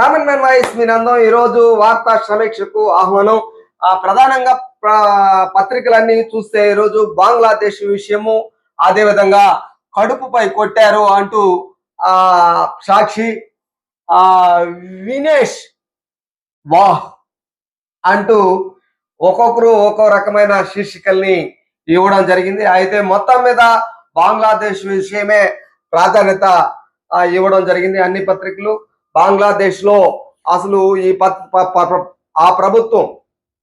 Common man voice మీ నందం. ఈరోజు వార్తా సమీక్షకు ఆహ్వానం. ప్రధానంగా పత్రికలన్నీ చూస్తే ఈరోజు బంగ్లాదేశ్ విషయము అదేవిధంగా కడుపుపై కొట్టారు అంటూ ఆ సాక్షి ఆ వినేష్ వాహ్ అంటూ ఒక్కొక్కరు ఒక్కో రకమైన శీర్షికల్ని ఇవ్వడం జరిగింది. అయితే మొత్తం మీద బంగ్లాదేశ్ విషయమే ప్రాధాన్యత ఇవ్వడం జరిగింది అన్ని పత్రికలు. బంగ్లాదేశ్లో అసలు ఈ ప- ప- ఆ ప్రభుత్వం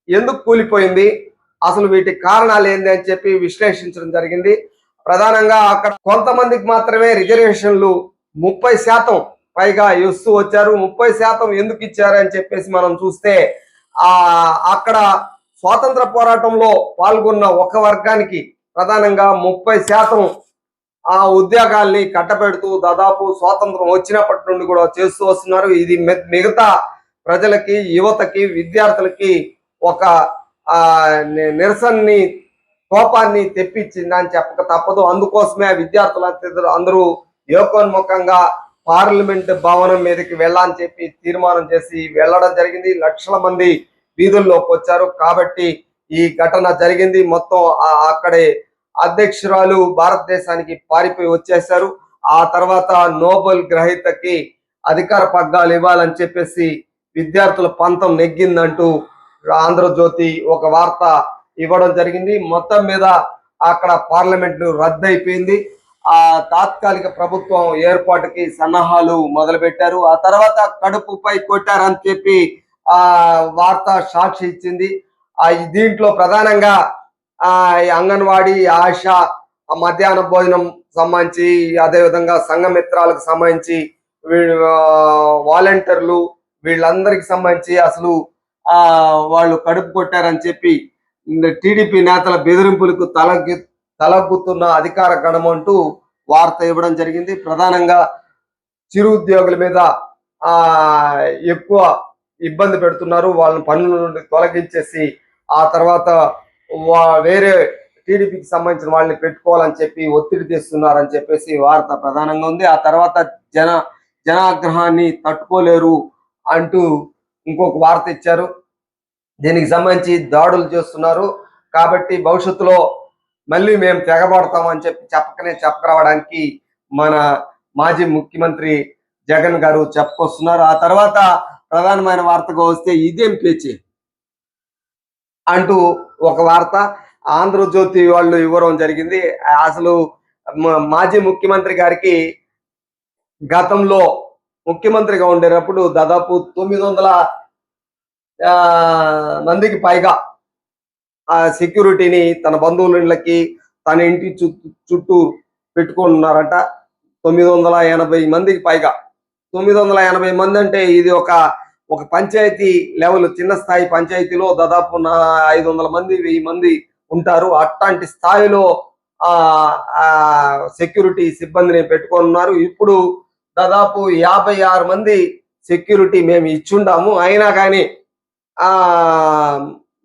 ఎందుకు కూలిపోయింది? అసలు వీటి కారణాలు ఏంది అని చెప్పి విశ్లేషించడం జరిగింది. ప్రధానంగా అక్కడ కొంతమందికి మాత్రమే రిజర్వేషన్లు ముప్పై శాతం పైగా ఇస్తూ వచ్చారు. ముప్పై శాతం ఎందుకు ఇచ్చారు అని చెప్పేసి మనం చూస్తే ఆ అక్కడ స్వాతంత్ర పోరాటంలో పాల్గొన్న ఒక వర్గానికి ప్రధానంగా ముప్పై శాతం ఆ ఉద్యోగాల్ని కట్టబెడుతూ దాదాపు స్వాతంత్రం వచ్చినప్పటి నుండి కూడా చేస్తూ వస్తున్నారు. ఇది మిగతా ప్రజలకి యువతకి విద్యార్థులకి ఒక నిరసనని కోపాన్ని తెప్పించింది అని చెప్పక తప్పదు. అందుకోసమే విద్యార్థులు అందరూ ఏకోన్ముఖంగా పార్లమెంట్ భవనం మీదకి వెళ్ళాలని చెప్పి తీర్మానం చేసి వెళ్ళడం జరిగింది. లక్షల మంది వీధుల్లోకి వచ్చారు. కాబట్టి ఈ ఘటన జరిగింది. మొత్తం అక్కడే అధ్యక్షురాలు భారతదేశానికి పారిపోయి వచ్చేశారు. ఆ తర్వాత నోబెల్ గ్రహీతకి అధికార పగ్గాలు ఇవ్వాలని చెప్పేసి విద్యార్థుల పంతం నెగ్గిందంటూ ఆంధ్రజ్యోతి ఒక వార్త ఇవ్వడం జరిగింది. మొత్తం మీద అక్కడ పార్లమెంట్ రద్దయిపోయింది. ఆ తాత్కాలిక ప్రభుత్వం ఏర్పాటుకి సన్నాహాలు మొదలుపెట్టారు. ఆ తర్వాత కడుపుపై కొట్టారని చెప్పి ఆ వార్త సాక్షి ఇచ్చింది. దీంట్లో ప్రధానంగా అంగన్వాడీ ఆశ మధ్యాహ్న భోజనం సంబంధించి అదే విధంగా సంఘమిత్రాలకు సంబంధించి వీ- వాలంటీర్లు వీళ్ళందరికి సంబంధించి అసలు ఆ వాళ్ళు కడుపు కొట్టారని చెప్పి టీడీపీ నేతల బెదిరింపులకు తలగ్గి తలగ్గుతున్న అధికార గణమంటూ వార్త ఇవ్వడం జరిగింది. ప్రధానంగా చిరు ఉద్యోగుల మీద ఆ ఎక్కువ ఇబ్బంది పెడుతున్నారు. వాళ్ళని పనుల నుండి తొలగించేసి ఆ తర్వాత వేరే టీడీపీకి సంబంధించిన వాళ్ళని పెట్టుకోవాలని చెప్పి ఒత్తిడి తెస్తున్నారని చెప్పేసి వార్త ప్రధానంగా ఉంది. ఆ తర్వాత జన జనాగ్రహాన్ని తట్టుకోలేరు అంటూ ఇంకొక వార్త ఇచ్చారు. దీనికి సంబంధించి దాడులు చేస్తున్నారు. కాబట్టి భవిష్యత్తులో మళ్ళీ మేము తెగబడతామని చెప్పి చెప్పకనే చెప్పకరావడానికి మన మాజీ ముఖ్యమంత్రి జగన్ గారు చెప్పుకొస్తున్నారు. ఆ తర్వాత ప్రధానమైన వార్తగా వస్తే ఇదేం పేచీ? అంటూ ఒక వార్త ఆంధ్రజ్యోతి వాళ్ళు ఇవ్వడం జరిగింది. అసలు మాజీ ముఖ్యమంత్రి గారికి గతంలో ముఖ్యమంత్రిగా ఉండేటప్పుడు దాదాపు తొమ్మిది వందల ఆ, మందికి పైగా ఆ సెక్యూరిటీని తన బంధువుల ఇళ్ళకి తన ఇంటి చుట్టూ చుట్టూ తొమ్మిది వందల ఎనభై మందికి పైగా. తొమ్మిది వందల ఎనభై మంది అంటే ఇది ఒక ఒక పంచాయతీ లెవెల్ చిన్న స్థాయి పంచాయతీలో దాదాపు నా ఐదు వందల మంది వెయ్యి మంది ఉంటారు. అట్లాంటి స్థాయిలో ఆ సెక్యూరిటీ సిబ్బందిని పెట్టుకున్నారు. ఇప్పుడు దాదాపు యాభై ఆరు మంది సెక్యూరిటీ మేము ఇచ్చుండాము. అయినా కానీ ఆ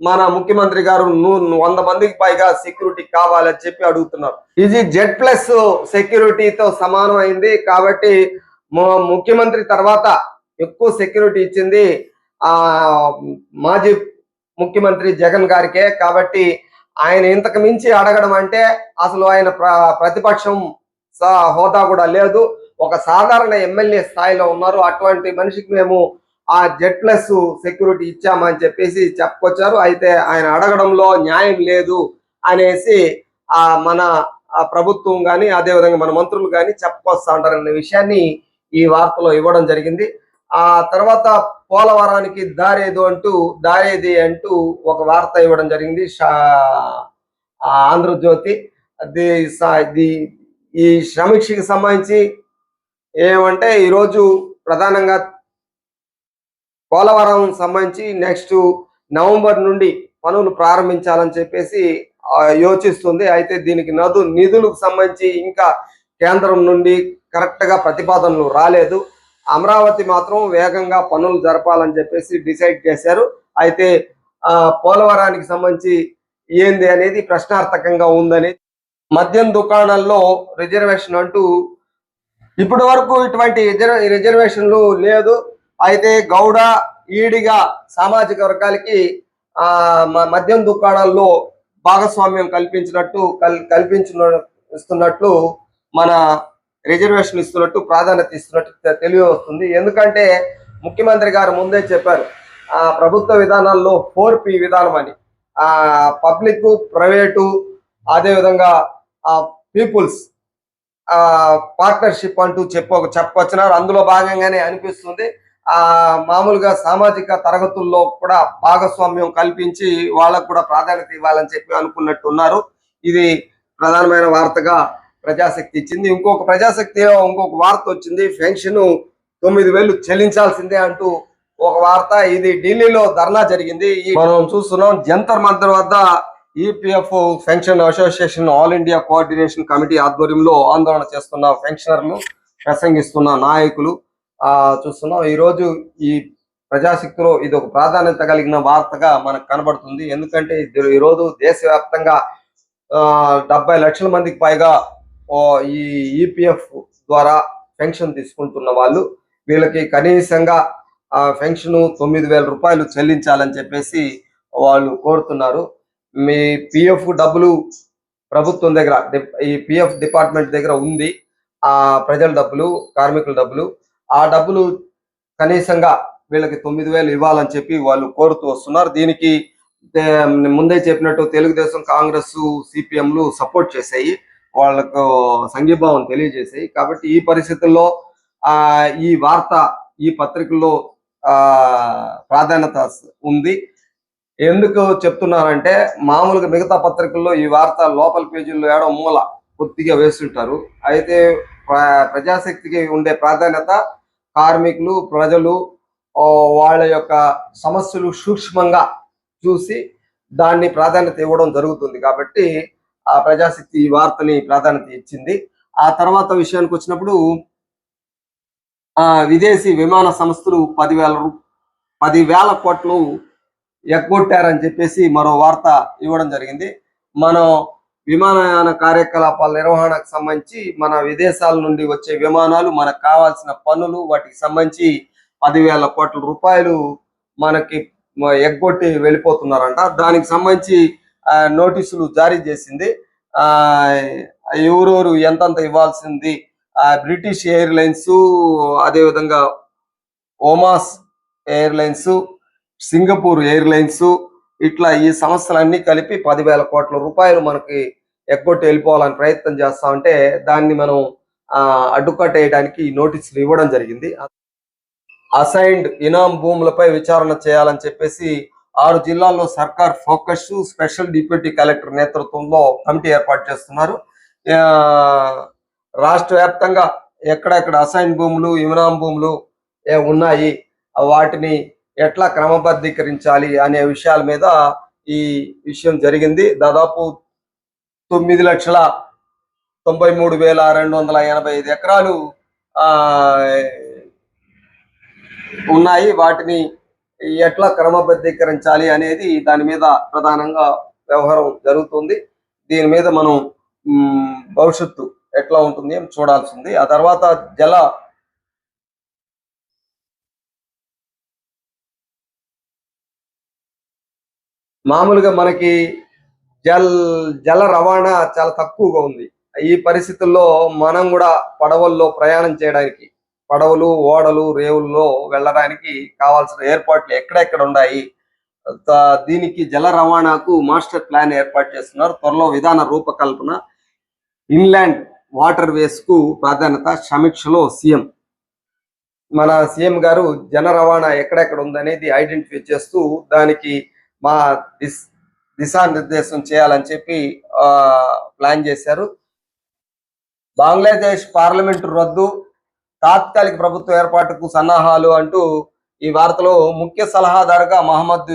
మన ముఖ్యమంత్రి గారు ను- వంద మందికి పైగా సెక్యూరిటీ కావాలని చెప్పి అడుగుతున్నారు. ఇది జెడ్ ప్లస్ సెక్యూరిటీతో సమానం అయింది. కాబట్టి ముఖ్యమంత్రి తర్వాత ఎక్కువ సెక్యూరిటీ ఇచ్చింది ఆ మాజీ ముఖ్యమంత్రి జగన్ గారికే. కాబట్టి ఆయన ఇంతకు మించి అడగడం అంటే అసలు ఆయన ప్ర- ప్రతిపక్షం స- హోదా కూడా లేదు. ఒక సాధారణ ఎమ్మెల్యే స్థాయిలో ఉన్నారు. అటువంటి మనిషికి మేము ఆ జెడ్ ప్లస్ సెక్యూరిటీ ఇచ్చామని చెప్పేసి చెప్పుకొచ్చారు. అయితే ఆయన అడగడంలో న్యాయం లేదు అనేసి ఆ మన ప్రభుత్వం కానీ అదేవిధంగా మన మంత్రులు కానీ చెప్పుకొస్తా ఉంటారనే విషయాన్ని ఈ వార్తలో ఇవ్వడం జరిగింది. ఆ తర్వాత పోలవరానికి దారేదు అంటూ దారేది అంటూ ఒక వార్త ఇవ్వడం జరిగింది. షా- ఆ ఆంధ్రజ్యోతి. ది స- ఈ సమీక్షకి సంబంధించి ఏమంటే ఈరోజు ప్రధానంగా పోలవరం సంబంధించి నెక్స్ట్ నవంబర్ నుండి పనులు ప్రారంభించాలని చెప్పేసి యోచిస్తుంది. అయితే దీనికి నదు నిధులకు సంబంధించి ఇంకా కేంద్రం నుండి కరెక్ట్గా ప్రతిపాదనలు రాలేదు. అమరావతి మాత్రం వేగంగా పనులు జరపాలని చెప్పేసి డిసైడ్ చేశారు. అయితే ఆ పోలవరానికి సంబంధించి ఏంది అనేది ప్రశ్నార్థకంగా ఉందని మద్యం దుకాణాల్లో రిజర్వేషన్ అంటూ ఇప్పటి వరకు ఇటువంటి రిజర్వేషన్లు లేదు. అయితే గౌడ ఈడిగా సామాజిక వర్గాలకి ఆ మద్యం దుకాణాల్లో భాగస్వామ్యం కల్పించినట్టు కల్ కల్పించినస్తున్నట్లు మన రిజర్వేషన్ ఇస్తున్నట్టు ప్రాధాన్యత ఇస్తున్నట్టు తెలియవస్తుంది. తెలియ వస్తుంది ఎందుకంటే ముఖ్యమంత్రి గారు ముందే చెప్పారు ఆ ప్రభుత్వ విధానాల్లో ఫోర్ పి విధానం అని. ఆ పబ్లిక్ ప్రైవేటు అదేవిధంగా ఆ పీపుల్స్ ఆ పార్ట్నర్షిప్ అంటూ చెప్ప చెప్పొచ్చినారు. అందులో భాగంగానే అనిపిస్తుంది ఆ మామూలుగా సామాజిక తరగతుల్లో కూడా భాగస్వామ్యం కల్పించి వాళ్ళకు కూడా ప్రాధాన్యత ఇవ్వాలని చెప్పి అనుకున్నట్టు ఉన్నారు ఇది ప్రధానమైన వార్తగా ప్రజాశక్తి ఇచ్చింది. ఇంకొక ప్రజాశక్తి ఇంకొక వార్త వచ్చింది. పెన్షన్ తొమ్మిది వేలు చెల్లించాల్సిందే అంటూ ఒక వార్త. ఇది ఢిల్లీలో ధర్నా జరిగింది. మనం చూస్తున్నాం జంతర్ మంతర్ వద్ద EPF pension association all India coordination committee ఆధ్వర్యంలో ఆందోళన చేస్తున్న పెన్షనర్లు ప్రసంగిస్తున్న నాయకులు ఆ చూస్తున్నాం. ఈ రోజు ఈ ప్రజాశక్తిలో ఇది ఒక ప్రాధాన్యత కలిగిన వార్తగా మనకు కనబడుతుంది. ఎందుకంటే ఇది ఈ రోజు దేశవ్యాప్తంగా ఆ, డెబ్బై లక్షల మందికి పైగా ఈ ఈపీఎఫ్ ద్వారా పెన్షన్ తీసుకుంటున్న వాళ్ళు వీళ్ళకి కనీసంగా ఆ పెన్షన్ తొమ్మిది వేల రూపాయలు చెల్లించాలని చెప్పేసి వాళ్ళు కోరుతున్నారు. మీ పిఎఫ్ డబ్బులు ప్రభుత్వం దగ్గర ఈ పిఎఫ్ డిపార్ట్మెంట్ దగ్గర ఉంది. ఆ ప్రజల డబ్బులు కార్మికుల డబ్బులు ఆ డబ్బులు కనీసంగా వీళ్ళకి తొమ్మిది వేలు ఇవ్వాలని చెప్పి వాళ్ళు కోరుతూ వస్తున్నారు. దీనికి ముందే చెప్పినట్టు తెలుగుదేశం కాంగ్రెస్ సిపిఎంలు సపోర్ట్ చేశాయి. వాళ్ళకు సంఘీభావం తెలియజేశాయి కాబట్టి ఈ పరిస్థితుల్లో ఆ ఈ వార్త ఈ పత్రికల్లో ఆ ప్రాధాన్యత ఉంది. ఎందుకు చెప్తున్నారంటే మామూలుగా మిగతా పత్రికల్లో ఈ వార్త లోపల పేజీల్లో ఏడో మూల కొద్దిగా వేస్తుంటారు. అయితే ప్ర- ప్రజాశక్తికి ఉండే ప్రాధాన్యత కార్మికులు ప్రజలు వాళ్ళ యొక్క సమస్యలు సూక్ష్మంగా చూసి దాన్ని ప్రాధాన్యత ఇవ్వడం జరుగుతుంది. కాబట్టి ఆ ప్రజాశక్తి ఈ వార్తని ప్రాధాన్యత ఇచ్చింది. ఆ తర్వాత విషయానికి వచ్చినప్పుడు ఆ విదేశీ విమాన సంస్థలు పదివేల రూ పదివేల కోట్లు ఎగ్గొట్టారని చెప్పేసి మరో వార్త ఇవ్వడం జరిగింది. మనం విమానయాన కార్యకలాపాల నిర్వహణకు సంబంధించి మన విదేశాల నుండి వచ్చే విమానాలు మనకు కావాల్సిన పన్నులు వాటికి సంబంధించి పదివేల కోట్ల రూపాయలు మనకి ఎగ్గొట్టి వెళ్ళిపోతున్నారంట. దానికి సంబంధించి నోటీసులు జారీ చేసింది. ఆ ఎవరెవరు ఎంతంత ఇవ్వాల్సింది? ఆ బ్రిటిష్ ఎయిర్లైన్స్ అదేవిధంగా ఓమాస్ ఎయిర్లైన్స్ సింగపూర్ ఎయిర్లైన్స్ ఇట్లా ఈ సంస్థలన్నీ కలిపి పదివేల కోట్ల రూపాయలు మనకి ఎగ్గొట్టి వెళ్ళిపోవాలని ప్రయత్నం చేస్తా ఉంటే దాన్ని మనం ఆ, అడ్డుకట్టేయడానికి ఈ నోటీసులు ఇవ్వడం జరిగింది. అసైన్డ్ ఇనాం భూములపై విచారణ చేయాలని చెప్పేసి ఆరు జిల్లాల్లో సర్కార్ ఫోకస్ స్పెషల్ డిప్యూటీ కలెక్టర్ నేతృత్వంలో కమిటీ ఏర్పాటు చేస్తున్నారు. రాష్ట్ర వ్యాప్తంగా ఎక్కడెక్కడ అసైన్ భూములు ఇనాం భూములు ఏ ఉన్నాయి వాటిని ఎట్లా క్రమబద్ధీకరించాలి అనే విషయాల మీద ఈ విషయం జరిగింది. దాదాపు తొమ్మిది లక్షల తొంభై మూడు వేల రెండు వందల ఎనభై ఐదు ఎకరాలు ఉన్నాయి. వాటిని ఎట్లా క్రమబద్ధీకరించాలి అనేది దాని మీద ప్రధానంగా వ్యవహారం జరుగుతుంది. దీని మీద మనం భవిష్యత్తు ఎట్లా ఉంటుంది అని చూడాల్సింది. ఆ తర్వాత జల మామూలుగా మనకి జల్ జల రవాణా చాలా తక్కువగా ఉంది. ఈ పరిస్థితుల్లో మనం కూడా పడవల్లో ప్రయాణం చేయడానికి పడవలు ఓడలు రేవుల్లో వెళ్ళడానికి కావాల్సిన ఏర్పాట్లు ఎక్కడెక్కడ ఉన్నాయి? దీనికి జల రవాణాకు మాస్టర్ ప్లాన్ ఏర్పాటు చేస్తున్నారు. త్వరలో విధాన రూపకల్పన. ఇన్లాండ్ వాటర్ వేస్కు ప్రాధాన్యత సమీక్షలో సీఎం. మన సీఎం గారు జన రవాణా ఎక్కడెక్కడ ఉందనేది ఐడెంటిఫై చేస్తూ దానికి మా దిశ దిశానిర్దేశం చేయాలని చెప్పి ఆ ప్లాన్ చేశారు. బంగ్లాదేశ్ పార్లమెంటు రద్దు తాత్కాలిక ప్రభుత్వ ఏర్పాటుకు సన్నాహాలు అంటూ ఈ వార్తలో ముఖ్య సలహాదారుగా మహమ్మద్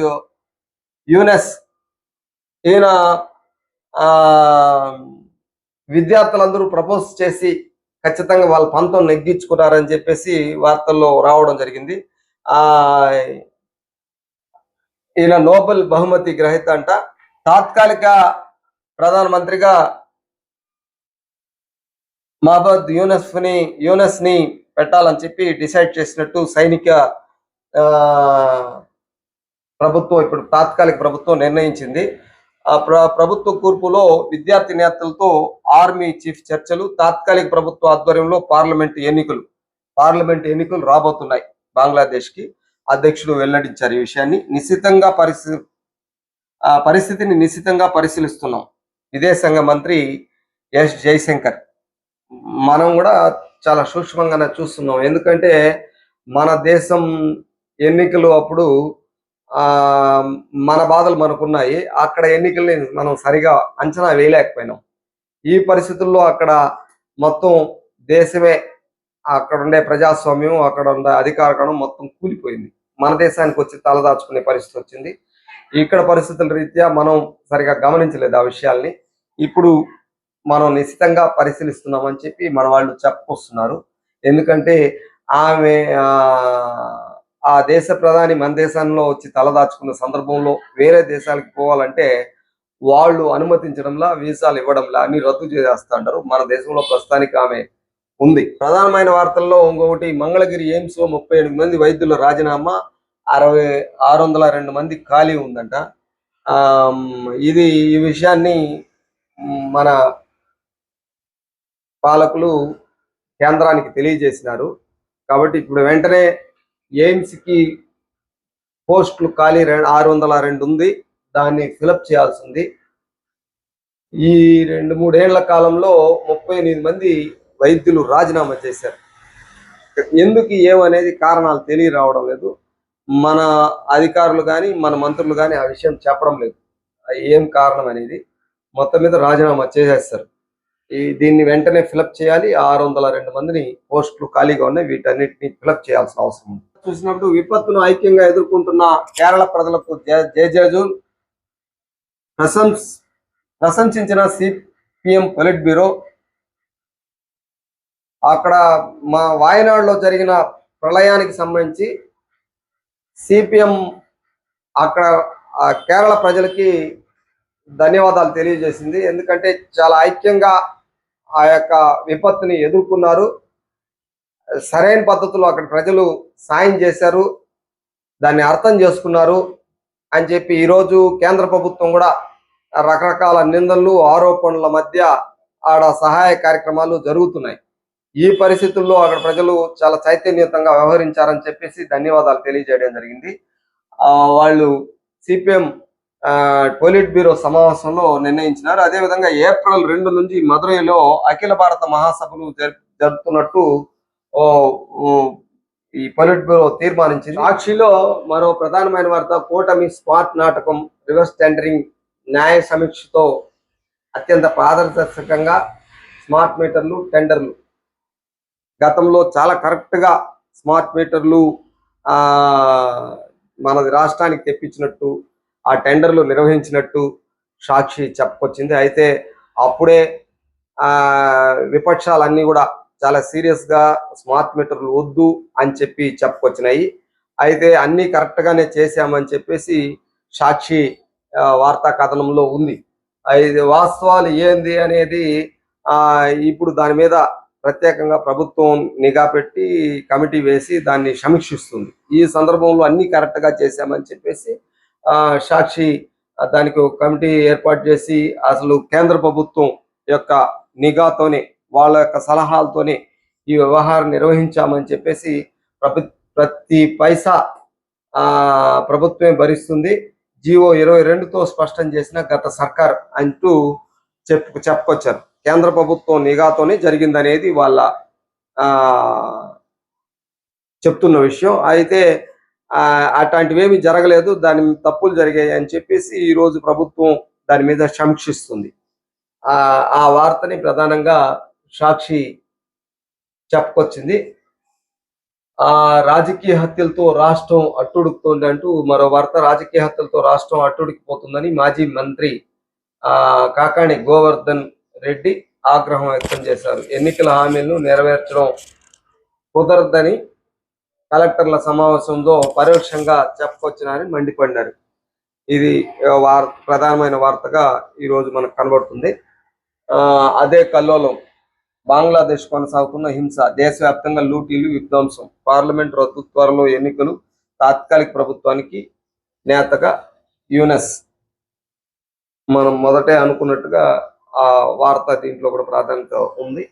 యూనెస్ ఈయన ఆ విద్యార్థులందరూ ప్రపోజ్ చేసి ఖచ్చితంగా వాళ్ళ పంతం నెగ్గించుకున్నారని చెప్పేసి వార్తల్లో రావడం జరిగింది. ఆ ఈయన నోబెల్ బహుమతి గ్రహీత అంట. తాత్కాలిక ప్రధానమంత్రిగా మహబద్ యూనస్ని ని ని పెట్టాలని చెప్పి డిసైడ్ చేసినట్టు సైనిక ప్రభుత్వం ఇప్పుడు తాత్కాలిక ప్రభుత్వం నిర్ణయించింది. ఆ ప్ర ప్రభుత్వ కూర్పులో విద్యార్థి నేతలతో ఆర్మీ చీఫ్ చర్చలు తాత్కాలిక ప్రభుత్వ ఆధ్వర్యంలో పార్లమెంట్ ఎన్నికలు పార్లమెంట్ ఎన్నికలు రాబోతున్నాయి బంగ్లాదేశ్కి అధ్యక్షుడు వెల్లడించారు ఈ విషయాన్ని. నిశ్చితంగా పరిస్థితి ఆ పరిస్థితిని నిశ్చితంగా పరిశీలిస్తున్నాం. విదేశాంగ మంత్రి ఎస్ జయశంకర్. మనం కూడా చాలా సూక్ష్మంగానే చూస్తున్నాం. ఎందుకంటే మన దేశం ఎన్నికలు అప్పుడు ఆ మన బాధలు మనకున్నాయి అక్కడ ఎన్నికల్ని మనం సరిగా అంచనా వేయలేకపోయినాం. ఈ పరిస్థితుల్లో అక్కడ మొత్తం దేశమే అక్కడ ఉండే ప్రజాస్వామ్యం అక్కడ ఉండే అధికార మొత్తం కూలిపోయింది. మన దేశానికి వచ్చి తలదాచుకునే పరిస్థితి వచ్చింది. ఇక్కడ పరిస్థితుల రీత్యా మనం సరిగా గమనించలేదు ఆ విషయాల్ని. ఇప్పుడు మనం నిశ్చితంగా పరిశీలిస్తున్నామని చెప్పి మన వాళ్ళు చెప్పుకొస్తున్నారు ఎందుకంటే ఆమె ఆ, ఆ దేశ ప్రధాని మన దేశంలో వచ్చి తలదాచుకున్న సందర్భంలో వేరే దేశాలకు పోవాలంటే వాళ్ళు అనుమతించడంలా వీసాలు ఇవ్వడంలా అన్ని రద్దు చేసేస్తుంటారు మన దేశంలో ప్రస్తుతానికి ఆమె ఉంది. ప్రధానమైన వార్తల్లో ఇంకొకటి మంగళగిరి ఎయిమ్స్లో ముప్పై ఎనిమిది మంది వైద్యుల రాజీనామా అరవై ఆరు వందల రెండు మంది ఖాళీ ఉందంట. ఇది ఈ విషయాన్ని మన పాలకులు కేంద్రానికి తెలియజేసినారు. కాబట్టి ఇప్పుడు వెంటనే ఎయిమ్స్కి పోస్టులు ఖాళీ ఆరు వందల రెండు ఉంది. దాన్ని ఫిలప్ చేయాల్సి ఉంది ఈ రెండు మూడేళ్ళ కాలంలో ముప్పై ఎనిమిది మంది వైద్యులు రాజీనామా చేశారు. ఎందుకు ఏమనేది కారణాలు తెలియ రావడం లేదు. మన అధికారులు కానీ మన మంత్రులు కానీ ఆ విషయం చెప్పడం లేదు. ఏం కారణం అనేది మొత్తం మీద రాజీనామా చేసేస్తారు. ఈ దీన్ని వెంటనే ఫిలప్ చేయాలి. ఆరు వందల రెండు మందిని పోస్టులు ఖాళీగా ఉన్నాయి. వీటన్నిటిని ఫిలప్ చేయాల్సిన అవసరం ఉంది. చూసినప్పుడు విపత్తును ఐక్యంగా ఎదుర్కొంటున్న కేరళ ప్రజలకు జయ- జయజయజు ప్రశంస్ ప్రశంసించిన సిపిఎం పొలిట్ బ్యూరో అక్కడ మా వాయనాడులో జరిగిన ప్రళయానికి సంబంధించి సిపిఎం అక్కడ కేరళ ప్రజలకి ధన్యవాదాలు తెలియజేసింది. ఎందుకంటే చాలా ఐక్యంగా ఆ యొక్క విపత్తుని ఎదుర్కొన్నారు. సరైన పద్ధతిలో అక్కడ ప్రజలు సాయం చేశారు. దాన్ని అర్థం చేసుకున్నారు అని చెప్పి ఈరోజు కేంద్ర ప్రభుత్వం కూడా రకరకాల నిందలు ఆరోపణల మధ్య ఆడ సహాయ కార్యక్రమాలు జరుగుతున్నాయి. ఈ పరిస్థితుల్లో అక్కడ ప్రజలు చాలా చైతన్యతంగా వ్యవహరించారని చెప్పేసి ధన్యవాదాలు తెలియజేయడం జరిగింది. ఆ వాళ్ళు సిపిఎం పొలిట్ బ్యూరో సమావేశంలో నిర్ణయించినారు. అదేవిధంగా ఏప్రిల్ రెండు నుంచి మదురైలో అఖిల భారత మహాసభలు జరుపుతున్నట్టు ఓ ఈ పొలిట్ బ్యూరో తీర్మానించింది. సాక్షిలో మరో ప్రధానమైన వార్త కూటమి స్మార్ట్ నాటకం రివర్స్ టెండరింగ్ న్యాయ సమీక్షతో అత్యంత పారదర్శకంగా స్మార్ట్ మీటర్లు టెండర్లు. గతంలో చాలా కరెక్ట్గా స్మార్ట్ మీటర్లు ఆ మనది రాష్ట్రానికి తెప్పించినట్టు ఆ టెండర్లు నిర్వహించినట్టు సాక్షి చెప్పుకొచ్చింది అయితే అప్పుడే ఆ విపక్షాలన్నీ కూడా చాలా సీరియస్గా స్మార్ట్ మీటర్లు వద్దు అని చెప్పి చెప్పుకొచ్చినాయి అయితే అన్ని కరెక్ట్ గానే చేశామని చెప్పేసి సాక్షి వార్తా కథనంలో ఉంది. అయితే వాస్తవాలు ఏంది అనేది ఇప్పుడు దాని మీద ప్రత్యేకంగా ప్రభుత్వం నిఘా పెట్టి కమిటీ వేసి దాన్ని సమీక్షిస్తుంది. ఈ సందర్భంలో అన్ని కరెక్ట్గా చేశామని చెప్పేసి సాక్షి దానికి ఒక కమిటీ ఏర్పాటు చేసి అసలు కేంద్ర ప్రభుత్వం యొక్క నిఘాతోనే వాళ్ళ యొక్క సలహాలతోనే ఈ వ్యవహారం నిర్వహించామని చెప్పేసి ప్రతి పైసా ప్రభుత్వమే భరిస్తుంది. జీవో ఇరవై రెండుతో స్పష్టం చేసిన గత సర్కార్ అంటూ చెప్పు చెప్పుకొచ్చారు. కేంద్ర ప్రభుత్వం నిఘాతోనే జరిగిందనేది వాళ్ళ చెప్తున్న విషయం. అయితే అట్లాంటివేమీ జరగలేదు దాని తప్పులు జరిగాయి అని చెప్పేసి ఈ రోజు ప్రభుత్వం దాని మీద సంక్షిస్తుంది ఆ ఆ వార్తని ప్రధానంగా సాక్షి చెప్పుకొచ్చింది. ఆ రాజకీయ హత్యలతో రాష్ట్రం అట్టుడుకుతోంది అంటూ మరో వార్త రాజకీయ హత్యలతో రాష్ట్రం అట్టుడికిపోతుందని మాజీ మంత్రి ఆ కాకాణి గోవర్ధన్ రెడ్డి ఆగ్రహం వ్యక్తం చేశారు. ఎన్నికల హామీలను నెరవేర్చడం కుదరదని కలెక్టర్ల సమావేశంలో పరోక్షంగా చెప్పుకొచ్చినారని మండిపడినారు ఇది వార్ ప్రధానమైన వార్తగా ఈ రోజు మనకు కనబడుతుంది. ఆ అదే కల్లోలం బంగ్లాదేశ్ కొనసాగుతున్న హింస దేశవ్యాప్తంగా లూటీలు విధ్వంసం పార్లమెంట్ రద్దు త్వరలో ఎన్నికలు తాత్కాలిక ప్రభుత్వానికి నేతగా యునెస్. మనం మొదటే అనుకున్నట్టుగా ఆ వార్త దీంట్లో కూడా ప్రాధాన్యత ఉంది.